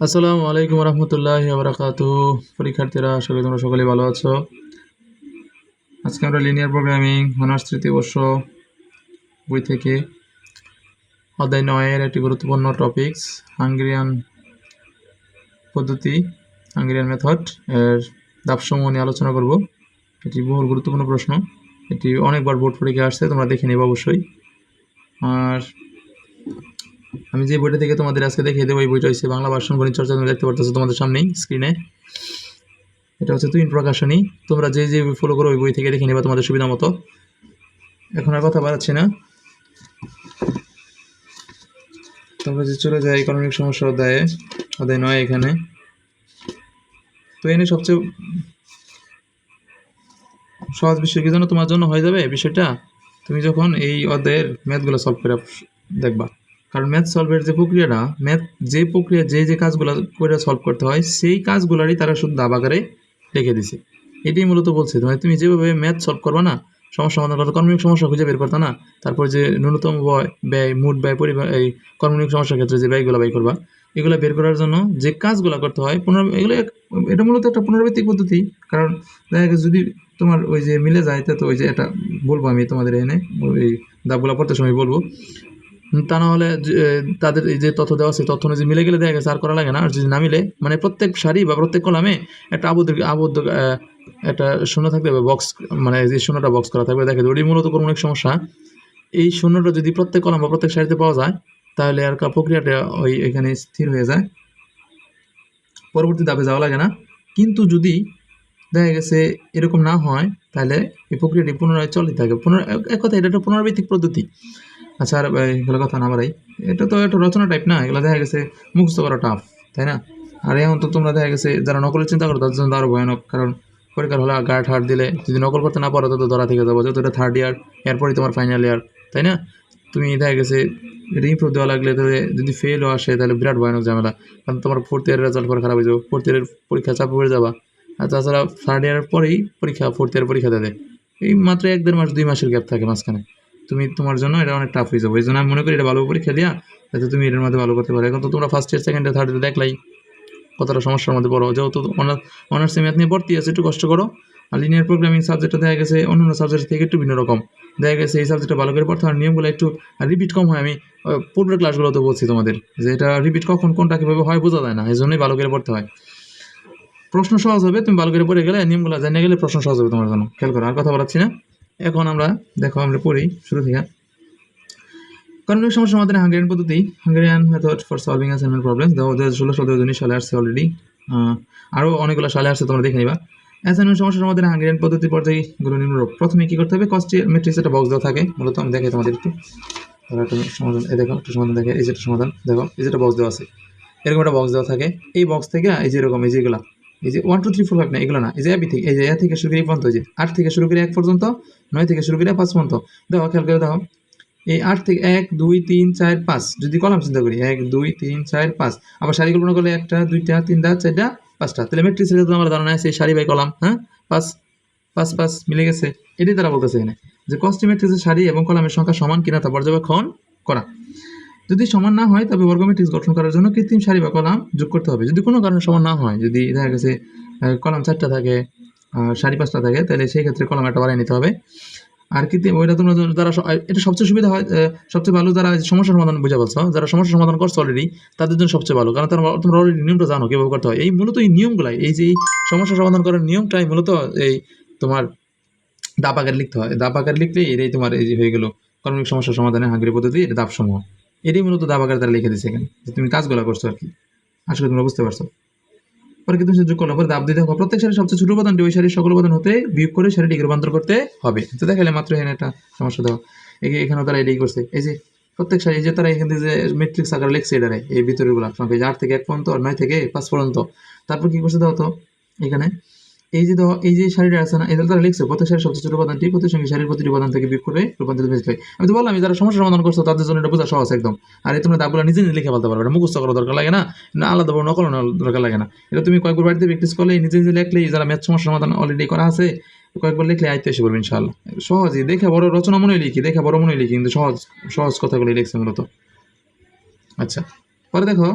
আসসালামু আলাইকুম রহমতুল্লাহ বারাকাত পরীক্ষার্থীরা করি তোমরা সকলেই ভালো আছো। আজকে আমরা লিনিয়ার প্রোগ্রামিং অনার্স তৃতীয় বর্ষ বই থেকে অধ্যায় নয়ের একটি গুরুত্বপূর্ণ টপিকস হাঙ্গেরিয়ান পদ্ধতি হাঙ্গেরিয়ান মেথড এর দাপসমূহ নিয়ে আলোচনা করব। এটি বহুল গুরুত্বপূর্ণ প্রশ্ন। এটি অনেকবার বোর্ড পরীক্ষা আসছে, তোমরা দেখে নেবে অবশ্যই। আর আমি যে বইটা থেকে তোমাদের আজকে দেখিয়ে দেবো, এই বইটা হচ্ছে বাংলা ভার্সন গণিত চর্চা, তুমি দেখতে পারতেছো তোমাদের সামনেই স্ক্রিনে এটা হচ্ছে তুইন প্রকাশনী। তোমরা যে যে ফলো করো, ওই বই থেকে দেখে নেবা তোমাদের সুবিধা মতো। এখন আর কথা বাড়াচ্ছি না। তোমরা যে চলে যায় ইকোনমিক সমস্যা অধ্যায়ে, অধ্যায় নয় এখানে। তো এনে সবচেয়ে সহজ বিষয় কি জানো? তোমার জন্য হয়ে যাবে বিষয়টা। তুমি যখন এই অধ্যায়ের ম্যাথগুলো সলভ করে দেখবা। কারণ ম্যাথ সলভের যে প্রক্রিয়াটা ম্যাথ যে প্রক্রিয়া যে যে কাজগুলো করে সলভ করতে হয়, সেই কাজগুলোরই তারা শুধু দাব আকারে লিখে দিছে। এটাই মূলত বলছে। মানে তুমি যেভাবে ম্যাথ সলভ করবা না, সমস্যা সমাধান করতে কর্মিক সমস্যা খুঁজে বের করতে না, তারপর যে ন্যূনতম ব্যয় মোট ব্যয়, পরিবার, এই কর্মনিক সমস্যার ক্ষেত্রে যে ব্যয়গুলো ব্যয় করবা, এগুলো বের করার জন্য যে কাজগুলো করতে হয় পুনর এগুলো এটা মূলত একটা পুনরাবৃত্তিক পদ্ধতি। কারণ দেখা গেছে যদি তোমার ওই যে মিলে যায়, তো ওই যে এটা বলব আমি তোমাদের এনে ওই দাবগুলো পড়তে সময় বলব। তা না হলে তাদের যে তথ্য দেওয়া সেই তথ্য অনুযায়ী মিলে গেলে দেখা গেছে আর করা লাগে না, আর যদি না মিলে মানে প্রত্যেক সারি বা প্রত্যেক কলামে একটা আবদ্ধ আবদ্ধ একটা শূন্য থাকবে বা বক্স মানে যে শূন্যটা বক্স করা থাকবে, দেখা ওটি মূলত কোনো অনেক সমস্যা। এই শূন্যটা যদি প্রত্যেক কলাম বা প্রত্যেক সারিতে পাওয়া যায়, তাহলে আর প্রক্রিয়াটা ওই এখানে স্থির হয়ে যায়। পরবর্তী ধাপে যাওয়া লাগে না। কিন্তু যদি দেখা গেছে এরকম না হয়, তাহলে এই প্রক্রিয়াটি পুনরায় চলতে থাকে। পুনর এক- এক কথা এটা একটা পুনরাবৃত্তিক পদ্ধতি। আচ্ছা আর এগুলো কথা না বাড়াই। এটা তো একটা রচনা টাইপ না, এগুলো দেখা গেছে মুখস্থ করা টাফ তাই না? আর এখন তো তোমরা দেখা গেছে, যারা নকলের চিন্তা করো, তাদের জন্য তো আরও ভয়ানক, কারণ পরীক্ষার হলে গার্ড হার দিলে, যদি নকল করতে না পারো তো ধরা থেকে যাব যেহেতু এটা থার্ড ইয়ার এরপরই তোমার ফাইনাল ইয়ার তাই না? তুমি দেখা গেছে এটা ইমপ্রুভ দেওয়া লাগলে, তাহলে যদি ফেলও আসে, তাহলে বিরাট ভয়ানক ঝামেলা, কারণ তোমার ফোর্থ ইয়ারের রেজাল্ট পরে খারাপ হয়ে যাবে ফোর্থ ইয়ারের পরীক্ষা চাপে পড়ে যাবা, আর তাছাড়া থার্ড ইয়ারের পরেই পরীক্ষা ফোর্থ ইয়ার পরীক্ষা দেবে, এই মাত্র এক দেড় মাস, দুই মাসের গ্যাপ থাকে মাঝখানে। তুমি তোমার জন্য এটা অনেক টাফ হয়ে যাবে এই জন্য আমি মনে করি এটা ভালো পরীক্ষা দিয়া যাতে তুমি এটার মধ্যে ভালো করতে পারো। এখন তো তোমরা first year second year third year দেখলাই কতটা সমস্যার মধ্যে পড়ো। যেহেতু অনার্স ম্যাথ নিয়ে ভর্তি আছে, একটু কষ্ট করো। আর লিনিয়ার প্রোগ্রামিং সাবজেক্টটা দেখা গেছে, অন্যান্য সাবজেক্ট থেকে একটু ভিন্ন রকম। দেখা গেছে এই সাবজেক্টটা ভালো করে পড়তে হয়, নিয়মগুলো একটু রিপিট কম হয়। আমি পূর্বের ক্লাসগুলোতে বলছি তোমাদের যে এটা রিপিট কখন, কোনটা কীভাবে হয় বোঝা যায় না। এই জন্যই ভালো করে পড়তে হয়। প্রশ্ন সহজ হবে, তুমি ভালো করে পড়ে গেলে, নিয়মগুলো জানিয়ে গেলে প্রশ্ন সহজ হবে তোমার জন্য। খেয়াল করো, আর কথা বলাচ্ছি না। এখন আমরা, দেখো আমরা পড়ি শুরু থেকে। কর্মিক সমস্যার সমাধানে হাঙ্গেরিয়ান পদ্ধতি Hungarian method for solving assignment problems দু হাজার ষোলো সতেরো উনিশ সালে আসছে অলরেডি আরও অনেকগুলো সালে আসছে, তোমরা দেখে নিবা। অ্যাসাইনমেন্ট সমস্যার সমাধানে হাঙ্গেরিয়ান পদ্ধতি পর্যায়ে পর্যায়গুলো নিম্নরূপ। প্রথমে কি করতে হবে? কস্টি ম্যাট্রিক্স একটা বক্স দেওয়া থাকে। মূলত আমি দেখাই তোমাদের একটু। একটা সমাধান, এই দেখো, একটা সমাধান দেখে, এই যেটা সমাধান, দেখো, এই যেটা বক্স দেওয়া আছে। এরকম একটা বক্স দেওয়া থাকে। এই বক্স থেকে এই যে এরকম, এই যে এগুলা। এই যে one two three four five না এগুলো না, এই যে এবি থেকে, এই যে এ থেকে শুরু করে পর্যন্ত যে আট থেকে শুরু করে এক পর্যন্ত, নয় থেকে শুরু করে পাঁচ পর্যন্ত। দেখো, খেয়াল করে দেখো, এই আট থেকে এক, দুই, তিন, চার, পাঁচ, যদি কলাম চিন্তা করি, এক, দুই, তিন, চার, পাঁচ, আবার সারি কল্পনা করলে একটা, দুইটা, তিনটা, চারটা, পাঁচটা, তাহলে ম্যাট্রিক্সের তো আমার, ধারণা আছে সারি বাই কলাম হ্যাঁ? পাঁচ পাঁচ পাঁচ, মিলে গেছে। এটাই তারা বলতেছে এখানে, যে কস্টি ম্যাট্রিক্সের সারি এবং কলামের সংখ্যা সমান কিনা তা পর্যবেক্ষণ করা। যদি সমান না হয় তবে বর্গ ম্যাট্রিক্স গঠন করার জন্য কৃত্রিম সারি বা কলাম যোগ করতে হবে। যদি কোনো কারণে সমান না হয়, যদি দেখা গেছে কলাম চারটা থাকে সারি পাঁচটা থাকে, তাহলে সেই ক্ষেত্রে কলাম একটা বাড়াই নিতে হবে। আর কৃত্রিম ওইটা তোমরা যারা এটা সবচেয়ে সুবিধা হয় সবচেয়ে ভালো যারা সমস্যার সমাধান বুঝে পাচ্ছ যারা সমস্যার সমাধান করছ অলরেডি তাদের জন্য সবচেয়ে ভালো। কারণ তোমরা তোমরা অলরেডি নিয়মটা জানো কীভাবে করতে হয়। এই মূলত এই নিয়মগুলাই, এই যে সমস্যা সমাধান করার নিয়মটাই মূলত এই তোমার দাপ লিখতে হয়। দাপ লিখলেই এটাই তোমার এই যে হয়ে গেল। কর্মিক সমস্যার সমাধানে হাঙ্গেরি পদ্ধতি, এটা দাপ সমূহ এটাই মূলত আকারে তারা লিখে দিচ্ছে এখানে, যে তুমি কাজগুলো করছ আর কি। করি তোমরা বুঝতে পারছ। পরে কিন্তু যোগ করলাম পরে দাব দিতে হবে। প্রত্যেক সারির সবচেয়ে ছোট উপাদানটি ওই সারির সকল উপাদান হতে বিয়োগ করে সারিটিকে রূপান্তর করতে হবে। তো দেখালে মাত্র এখানে একটা সমস্যা দেওয়া এখানেও তারা এটাই করছে। এই যে প্রত্যেক সারি যে তারা এখান থেকে যে মেট্রিক্স আকারে লিখছে এটারে এই ভিতরেরগুলা সংখ্যা আট থেকে এক পর্যন্ত আর নয় থেকে পাঁচ পর্যন্ত। তারপর কি করছে দাও তো, এখানে এই যে এই যে শাড়িটা আছে না, এটা তারা লিখছে প্রত্যেক শাড়ির সবচেয়ে ছোট উপাদানটি প্রত্যেক সঙ্গে শাড়ির প্রতিটি উপাদান থেকে বিয়োগ করে রূপান্তরিত হয়েছে। আমি তো বললাম যারা সমস্যার সমাধান করছ, তাদের জন্য এটা বোঝা সহজ একদম। আর তোমরা দাবগুলো নিজে নিজে লিখে ফেলতে পারবে এটা মুখস্থ করা দরকার লাগে না না আলাদা বড় নকল দরকার লাগে না। এটা তুমি কয়েকবার বাড়িতে প্র্যাকটিস করলে, নিজে নিজে লিখলেই যারা ম্যাথ সমস্যার সমাধান অলরেডি করা আছে, কয়েকবার লিখলে আয়ত্তে এসে পড়বে ইনশাআল্লাহ। সহজই, দেখে বড় রচনা মনে লিখি, দেখে বড় মনে লিখি, কিন্তু সহজ সহজ কথাগুলি লিখছে মূলত। আচ্ছা পরে দেখো।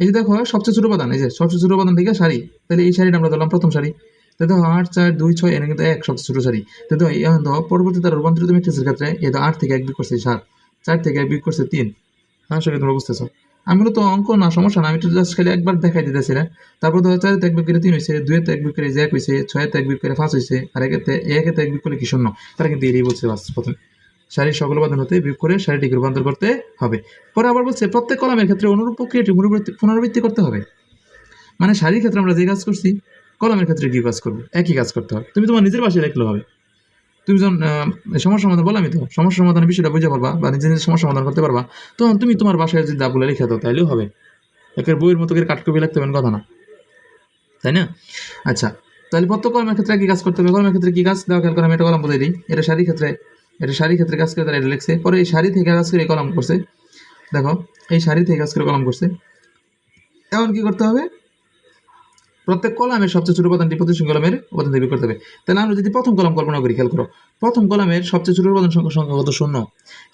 এই যে দেখো, সবচেয়ে ছোট উপাদান এই যে সবচেয়ে ছোট উপাদান থেকে সারি তাহলে এই শাড়িটা আমরা ধরলাম প্রথম সারি তো দেখো, আট, চার, দুই, ছয়, এনে কিন্তু এক সবচেয়ে ছোট সারি তো দেখো এখন দেখো পরবর্তী তার রূপান্তরিত ম্যাট্রিক্সের ক্ষেত্রে এই তো আট থেকে এক বিয়োগ করছে সাত, চার থেকে এক বিয়োগ করছে তিন। হ্যাঁ সেটা তোমরা বুঝতেছো? আমি তো অঙ্ক না, সমস্যা না, আমি তো জাস্ট খালি একবার দেখাই দিতেছিলাম তারপর ধরো চারেতে এক বিয়োগ করে তিন হয়েছে দুয়েতে এক বিয়োগ করে এক হয়েছে ছয়েতে এক বিয়োগ করে পাঁচ হয়েছে আর একেতে এক বিয়োগ করলে কি শূন্য? তারা কিন্তু এরই বলছে বাস প্রথমে। শারীর সকল উপাদান হতে বিয়োগ করে শারীরটিকে রূপান্তর করতে হবে। পরে আবার বলছে প্রত্যেক কলামের ক্ষেত্রে অনুরূপ প্রক্রিয়াটি পুনরাবৃত্তি করতে হবে। মানে শারীর ক্ষেত্রে আমরা যে কাজ করছি কলমের ক্ষেত্রে কী কাজ করব? একই কাজ করতে হবে। তুমি তোমার নিজের বাসায় লিখলে হবে। তুমি যখন আহ, সমস্যার সমাধান বললামই তো সমস্যার সমাধানের বিষয়টা বুঝতে পারবা বা নিজে নিজে সমস্যার সমাধান করতে পারবা তখন তুমি তোমার বাসায় যদি দাবগুলো লিখে দাও তাইলেও হবে। একের বইয়ের মতো করে কাটকপি লিখতে হবে কথা না। তাই না? আচ্ছা তাহলে প্রত্যেক কলমের ক্ষেত্রে কী কাজ করতে হবে। কলমের ক্ষেত্রে কী কাজ? দেওয়া খেয়াল করে আমি এটা কলম বলে দিই। এটা শাড়ির ক্ষেত্রে এটা শাড়ির ক্ষেত্রে কাজ করে, তারা এটা লিখছে। পরে এই শাড়ি থেকে কাজ করে কলম করছে। দেখো, এই শাড়ি থেকে কাজ করে কলম করছে। এখন কি করতে হবে? প্রত্যেক কলামের সবচেয়ে ছোট উপাদানটি প্রতিষ্ঠান কলমের উপাদান থেকে করতে হবে। তাহলে আমরা যদি প্রথম কলাম কল্পনা করি, খেয়াল করো, প্রথম কলামের সবচেয়ে ছোট উপাদান সংখ্যা সংখ্যা কত? শূন্য।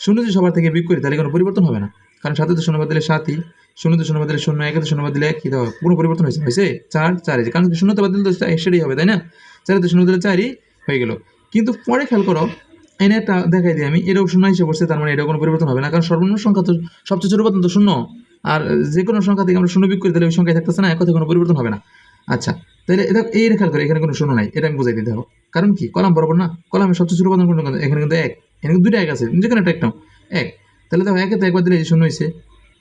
শূন্য যদি সবার থেকে বিয়োগ করি, তাহলে কোনো পরিবর্তন হবে না। কারণ সাথে শূন্য বাদ দিলে সাতই শূন্যতে শূন্য বাদ দিলে শূন্য একেতে শূন্য বাদ দিলে এক কী দেওয়া কোনো পরিবর্তন হয়েছে হয়েছে? চার চার। কারণ শূন্যতে বাদ দিলে তো সেটাই হবে, তাই না? চারিতে শূন্য দিলে চারই হয়ে গেল। কিন্তু পরে খেয়াল করো এনে দেখাই দিই আমি এটাও শূন্য হিসেবে পড়ছে তার মানে এটা কোনো পরিবর্তন হবে না, কারণ সর্বনিম্ন সংখ্যা তো সবচেয়ে ছোট উপাদান তো শূন্য, আর যে কোনো সংখ্যা থেকে আমরা শূন্য বিয়োগ করি, তাহলে ওই সংখ্যায় থাকতেছে না, এক কথায় কোনো পরিবর্তন হবে না। আচ্ছা তাহলে এটা এই রেখার করে এখানে কোনো শূন্য নাই, এটা আমি বুঝাই দিতে হবে। কারণ কি? কলাম বরাবর না কলামের সবচেয়ে ছোট উপাদান কোনটা এখানে কিন্তু এক, এখানে কিন্তু দুইটা এক আছে যে কোনো একটা একটা এক। তাহলে দেখো, একে তো একবার দিলে এই শূন্য হয়েছে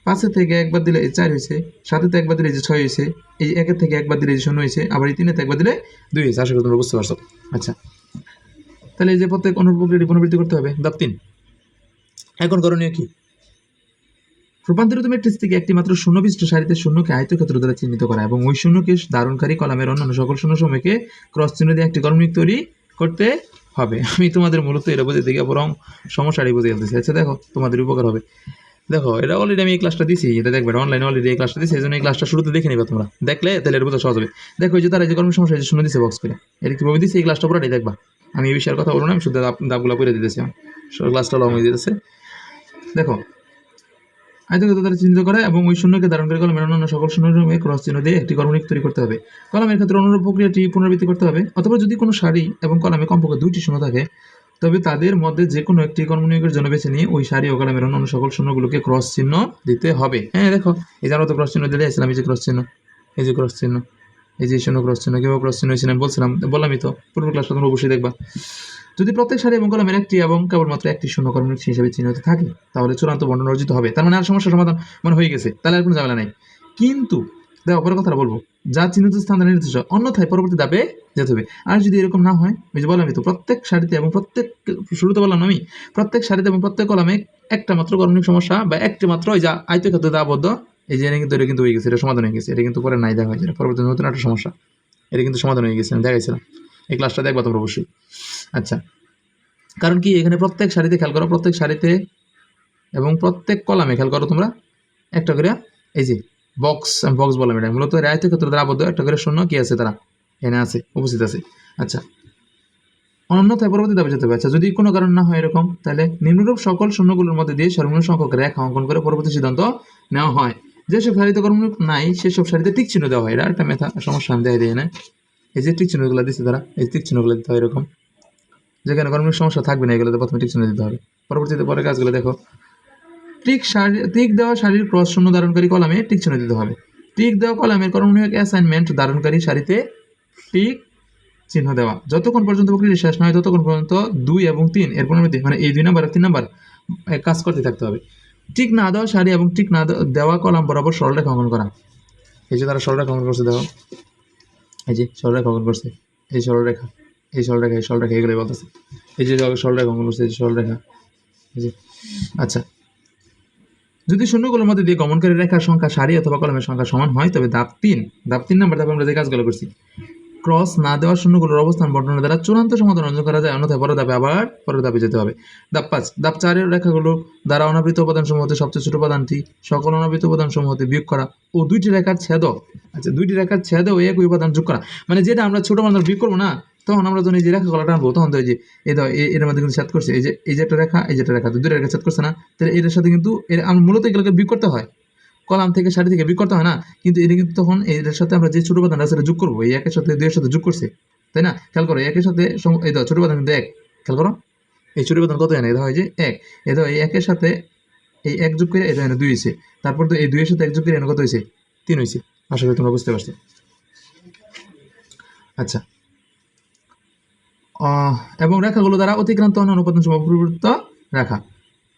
পাঁচের থেকে একবার দিলে এই চার হয়েছে সাতেতে একবার দিলে এই যে ছয় হয়েছে এই একের থেকে একবার দিলে এই শূন্য হয়েছে আবার এই তিনেতে একবার দিলে দুই হয়েছে আশা করি তোমরা বুঝতে পারছ। আচ্ছা তাহলে এই যে প্রত্যেক অনুপ্রক্রিয়াটি পুনরাবৃত্তি করতে হবে। দাপ তিন। এখন করণীয় কি? রূপান্তরিত ম্যাট্রিক্স থেকে একটি মাত্র শূন্য বিশিষ্ট সারিতে শূন্যকে আয়তক্ষেত্র দ্বারা চিহ্নিত করা এবং ওই শূন্যকে ধারণকারী কলামের অন্যান্য সকল শূন্য সময়কে ক্রস চিহ্ন দিয়ে একটি কর্মনিক তৈরি করতে হবে। আমি তোমাদের মূলত এটা বুঝে দিকে বরং সমস্যাটি বুঝে ফেলতেছি আচ্ছা দেখো, তোমাদের উপকার হবে। দেখো, এটা অলরেডি আমি এই ক্লাসটা দিছি, এটা দেখবে অনলাইনে অলরেডি এই ক্লাসটা দিছি এই জন্য এই ক্লাসটা শুরুতে দেখে নিবে তোমরা। দেখলে তাহলে এটা বোঝা সহজ হবে। দেখো যে তারা যে কর্ম সমস্যা শূন্য দিছে বক্স করে, এটা কীভাবে দিছে? এই ক্লাসটা পুরোটাই দেখবা। আমি এই বিষয়ের কথা বলব না, আমি শুধু দাবগুলো করে দিতেছি ক্লাসটা লং হয়ে দিতেছে দেখো আয়তক্ষেত্র দ্বারা চিহ্নিত করা এবং ওই শূন্যকে ধারণ করে কলমের অন্যান্য সকল শূন্যরূপে ক্রস চিহ্ন দিয়ে একটি কর্মনিক তৈরি করতে হবে। কলমের ক্ষেত্রে অনুরূপ প্রক্রিয়াটি পুনরাবৃত্তি করতে হবে, অথবা যদি কোনো সারি এবং কলমে কমপক্ষে দুইটি শূন্য থাকে, তবে তাদের মধ্যে যে কোনো একটি কর্মনিয়োগের জন্য বেছে নিয়ে ওই সারি ও কলমের অন্যান্য সকল শূন্যগুলোকে ক্রস চিহ্ন দিতে হবে। হ্যাঁ দেখো, এই যে আমরা তো ক্রস চিহ্ন দিলে এই যে ক্রস চিহ্ন, এই যে ক্রস চিহ্ন। এই যে শূন্য ক্রস চিহ্ন, কীভাবে ক্রস চিহ্ন হয়েছিল আমি বলছিলাম, বললামই তো পূর্ব ক্লাসটা তোমরা অবশ্যই দেখবা। যদি প্রত্যেক সারি এবং কলমের একটি এবং কেবলমাত্র একটি শূন্য কর্মনিক হিসেবে চিহ্নিত থাকে, তাহলে চূড়ান্ত বর্ণনা অর্জিত হবে। তার মানে আর সমস্যার সমাধান মানে হয়ে গেছে, তাহলে আর কোনো ঝামেলা নাই। কিন্তু, দেখো পরে কথাটা বলব, যা চিহ্নিত স্থান নির্দিষ্ট অন্যথায় পরবর্তী ধাপে যেতে হবে। আর যদি এরকম না হয় ওই যে বললামই তো, প্রত্যেক সারিতে এবং প্রত্যেক, শুরুতে বললাম আমি, প্রত্যেক সারিতে এবং প্রত্যেক কলমে একটা মাত্র কর্মনিক সমস্যা বা একটি মাত্র ওই যা আয়তক্ষেত্রে আবদ্ধ এই যে কিন্তু এটা কিন্তু হয়ে গেছে, এটা সমাধান হয়ে গেছে। এটা কিন্তু পরে নাই দেখা হয়েছে পরবর্তী নতুন একটা সমস্যা। এটা কিন্তু সমাধান হয়ে গেছে, আমি দেখাইছিলাম। এই ক্লাসটা দেখবা তোমরা অবশ্যই। আচ্ছা। কারণ কি, এখানে প্রত্যেক সারিতে খেয়াল করো, প্রত্যেক সারিতে এবং প্রত্যেক কলামে খেয়াল করো তোমরা, একটা করে এই যে বক্স বক্স বললাম এটা। মূলত রায়ত ক্ষেত্রে দ্বারা আবদ্ধ, একটা করে শূন্য কি আছে তারা? এখানে আছে, উপস্থিত আছে। আচ্ছা। অন্যথায় পরবর্তী দাবি যেতে আচ্ছা যদি কোনো কারণ না হয় এরকম, তাহলে নিম্নরূপ সকল শূন্যগুলোর মধ্যে দিয়ে সর্বনিম্ন সংখ্যক রেখা অঙ্কন করে পরবর্তী সিদ্ধান্ত নেওয়া হয়। যেসব সারিতে কর্ম নাই সেসব সারিতে টিক চিহ্ন দেওয়া হয়। এটা একটা মেথা, সমস্যা দেখাই দিই না এই যে টিক চিহ্নগুলো দিচ্ছে তারা, এই টিক চিহ্নগুলো দিতে হয় এরকম। যেখানে কর্মের সমস্যা থাকবে না, এগুলোতে প্রথমে টিক চিহ্ন দিতে হবে। পরবর্তীতে পরে কাজগুলো দেখো। টিক সারি টিক দেওয়া শারীর ক্রস শূন্য ধারণকারী কলামে টিক চিহ্ন দিতে হবে। টিক দেওয়া কলামের কর্মনিয়োগ অ্যাসাইনমেন্ট ধারণকারী সারিতে টিক চিহ্ন দেওয়া। যতক্ষণ পর্যন্ত প্রক্রিয়া শেষ নয় ততক্ষণ পর্যন্ত দুই এবং তিন, এর পুনরাবৃত্তি মানে এই দুই নাম্বার আর তিন নাম্বার কাজ করতে থাকতে হবে। টিক না দেওয়া সারি এবং টিক না দেওয়া কলাম বরাবর সরলরেখা অঙ্কন করা। এই যে তারা সরলরেখা অঙ্কন করছে, দেখো। এই যে সরলরেখা অঙ্কন করছে, এই সরলরেখা এই সরলরেখা এই সরলরেখা এগুলোই বলতেছে। এই যে সরলরেখা অঙ্কন করছে, এই যে সরলরেখা এই যে আচ্ছা। যদি শূন্যগুলোর মধ্যে দিয়ে গমনকারী রেখার সংখ্যা সারি অথবা কলমের সংখ্যা সমান হয়, তবে ধাপ তিন ধাপ তিন নাম্বার ধাপে আমরা যে কাজগুলো করছি ক্রস না দেওয়া শূন্যগুলোর অবস্থান বর্ণনা দ্বারা চূড়ান্ত সমাধান অর্জন করা যায়, অন্যথায় পরের ধাপে আবার পরের ধাপে যেতে হবে। ধাপ পাঁচ, ধাপ চারের রেখাগুলো দ্বারা অনাবৃত উপাদান সমূহ হতে সবচেয়ে ছোট উপাদানটি। সকল অনাবৃত উপাদান সমূহ হতে বিয়োগ করা ও দুইটি রেখার ছেদক আচ্ছা দুইটি রেখার ছেদ ও এক উপাদান যোগ করা। মানে যেটা আমরা ছোট উপাদান বিয়োগ করব না, তখন আমরা যখন এই যে রেখা গলাটা আনব, তখন তো এই যে, এই দাও এ- এর মধ্যে কিন্তু ছেদ করছে। এই যে এই যে একটা রেখা, এই যে একটা রেখা, তো দুইটা রেখা ছেদ করছে না? তাহলে এটার সাথে কিন্তু এর আমরা মূলত এগুলোকে বিয়োগ করতে হয়। কলাম থেকে সারি থেকে বিক করতে হয় না। কিন্তু এটা কিন্তু তখন এর সাথে আমরা যে ছোট উপাদানটা সেটা যোগ করব। এই একের সাথে দুইয়ের সাথে যোগ করছে, তাই না? খেয়াল করো একের সাথে এই দেখো ছোট উপাদান কিন্তু এক। খেয়াল করো, এই ছোট উপাদান কত জানে এটা হয় যে এক। এই দেখো এই একের সাথে এই এক যোগ করে এটা এনে দুই হয়েছে তারপর তো এই দুইয়ের সাথে এক যোগ করে এনে কত হয়েছে তিন হয়েছে আশা করি তোমরা বুঝতে পারছ। আচ্ছা। এবং রেখাগুলো দ্বারা অতিক্রান্ত অন্যান্য উপাদান সময় অপরিবর্তিত রাখা।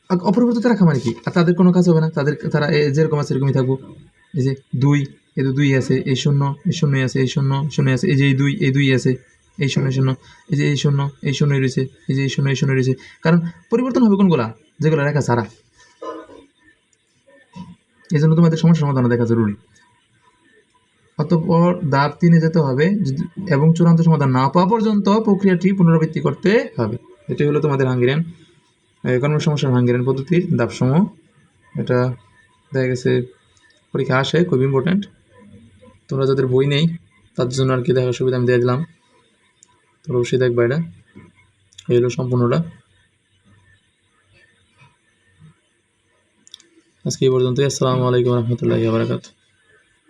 অপরিবর্তিত রাখা মানে কি? আর তাদের কোনো কাজ হবে না। তাদের তারা যেরকম আছে এরকমই থাকব। এই যে দুই এ তো দুই আছে, এই শূন্য, এই শূন্যই আছে, এই শূন্য শূন্য আছে, এই যে এই দুই এই দুই আছে, এই শূন্য শূন্য, এই যে এই শূন্য, এই শূন্যই রয়েছে, এই যে এই শূন্য এই শূন্য রয়েছে। কারণ পরিবর্তন হবে কোনগুলা? যেগুলো রেখা ছাড়া। এই জন্য তোমাদের সমস্যার সমাধান দেখা জরুরি। অতঃপর ধাপ তিনে যেতে হবে এবং চূড়ান্ত সমাধান না পাওয়া পর্যন্ত প্রক্রিয়াটি পুনরাবৃত্তি করতে হবে। এটি হলো তোমাদের হাঙ্গেরিয়ান কর্ম সমস্যার হাঙ্গেরিয়ান পদ্ধতির ধাপসমূহ। এটা দেখা গেছে, পরীক্ষা আসে, খুব ইম্পর্ট্যান্ট তোমরা যাদের বই নেই, তার জন্য আর কি দেখার সুবিধা আমি দিয়ে দিলাম। তোমরা অবশ্যই দেখবা এটা। এই হলো সম্পূর্ণটা। আজকে এই পর্যন্তই। আসসালামু আলাইকুম রহমতুল্লাহি বারাকাতুহু।